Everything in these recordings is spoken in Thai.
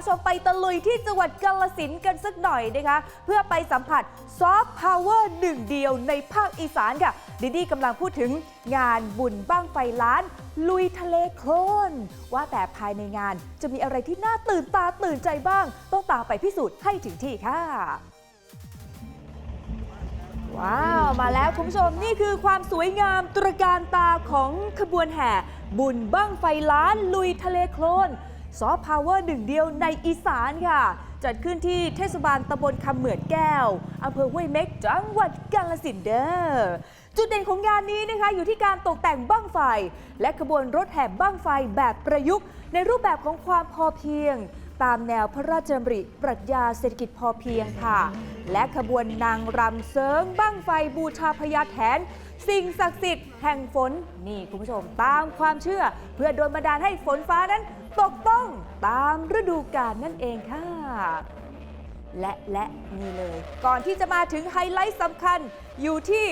คุณผู้ชมไปตะลุยที่จังหวัดกาลสินกันสักหน่อยนะคะ เพื่อไปสัมผัสซอฟต์พาวเวอร์หนึ่งเดียวในภาคอีสานค่ะดิดี้กำลังพูดถึงงานบุญบ้างไฟล้าน ลุยทะเลโคลนว่าแต่ภายในงานจะมีอะไรที่น่าตื่นตาตื่นใจบ้าง ต้องตามไปพิสูจน์ให้ถึงที่ค่ะว้าว มาแล้วคุณผู้ชมนี่คือความสวยงามตระการตาของขบวนแห่ บุญบ้างไฟล้านลุยทะเลโคลน ซอฟต์พาวเวอร์หนึ่งเดียวในอีสานค่ะ จัดขึ้นที่เทศบาลตำบลคำเหมือนแก้วอำเภอห้วยเม็กจังหวัดกาลสินเดอ้อจุดเด่นของงานนี้นะคะอยู่ที่การตกแต่งบ้างไฟ และขบวนรถแห่บ้างไฟแบบประยุกต์ ในรูปแบบของความพอเพียง ตามแนวพระราชดำริปรัชญาเศรษฐกิจพอเพียงค่ะ และขบวนนางรำเสริงบั้งไฟบูชาพญาแถน สิ่งศักดิ์สิทธิ์แห่งฝน นี่คุณผู้ชมตามความเชื่อ เพื่อโดนบันดาลให้ฝนฟ้านั้นตกต้องตามฤดูกาลนั่นเองค่ะ และและนี่เลย ก่อนที่จะมาถึงไฮไลท์สำคัญอยู่ที่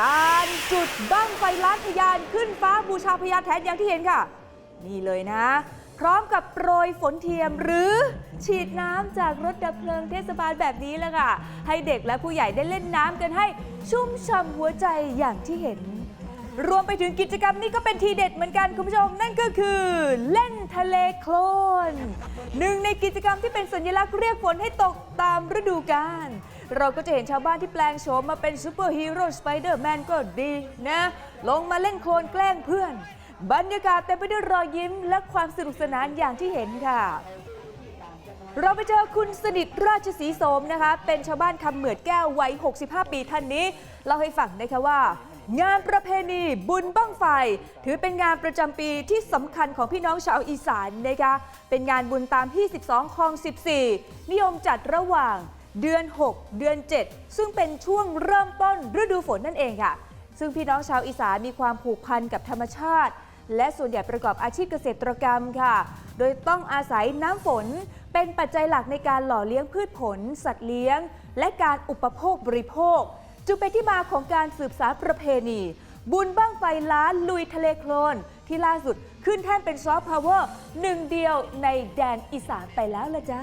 การจุดบั้งไฟล้านทะยานขึ้นฟ้าบูชาพญาแถนอย่างที่เห็นค่ะ นี่เลยนะ พร้อมกับโปรยฝนเทียมหรือฉีดน้ำจากรถดับเพลิงเทศบาลแบบนี้แหละค่ะ ให้เด็กและผู้ใหญ่ได้เล่นน้ำกันให้ชุ่มฉ่ำหัวใจอย่างที่เห็น รวมไปถึงกิจกรรมนี้ก็เป็นทีเด็ดเหมือนกันคุณผู้ชม นั่นก็คือเล่นทะเลโคลนหนึ่งในกิจกรรมที่เป็นสัญลักษณ์เรียกฝนให้ตกตามฤดูกาลเราก็จะเห็นชาวบ้านที่แปลงโฉมมาเป็นซูเปอร์ฮีโร่สไปเดอร์แมนก็ดีนะ ลงมาเล่นโคลนแกล้งเพื่อน บรรยากาศเต็มไปด้วยรอยยิ้มและความสนุกสนานอย่างที่เห็นค่ะ เราไปเจอคุณสนิทราชสีโสมนะคะ เป็นชาวบ้านคำเหมือดแก้ววัย 65 ปีท่านนี้เล่าให้ฟังนะคะว่า งานประเพณีบุญบั้งไฟ ถือเป็นงานประจำปีที่สำคัญของพี่น้องชาวอีสานนะคะ เป็นงานบุญตามที่12คลอง 14 นิยมจัดระหว่างเดือน 6 เดือน 7 ซึ่งเป็นช่วงเริ่มต้นฤดูฝนนั่นเองค่ะ ซึ่งพี่น้องชาวอีสานมีความผูกพันกับธรรมชาติ และส่วนใหญ่ประกอบอาชีพเกษตรกรรมค่ะ โดยต้องอาศัยน้ำฝนเป็นปัจจัยหลักในการหล่อเลี้ยงพืชผล สัตว์เลี้ยง และการอุปโภคบริโภค จึงเป็นที่มาของการสืบสานประเพณี บุญบ้างไฟล้านลุยทะเลโคลนที่ล่าสุดขึ้นแท่นเป็นซอฟต์พาวเวอร์หนึ่งเดียวในแดนอีสานไปแล้วละจ้า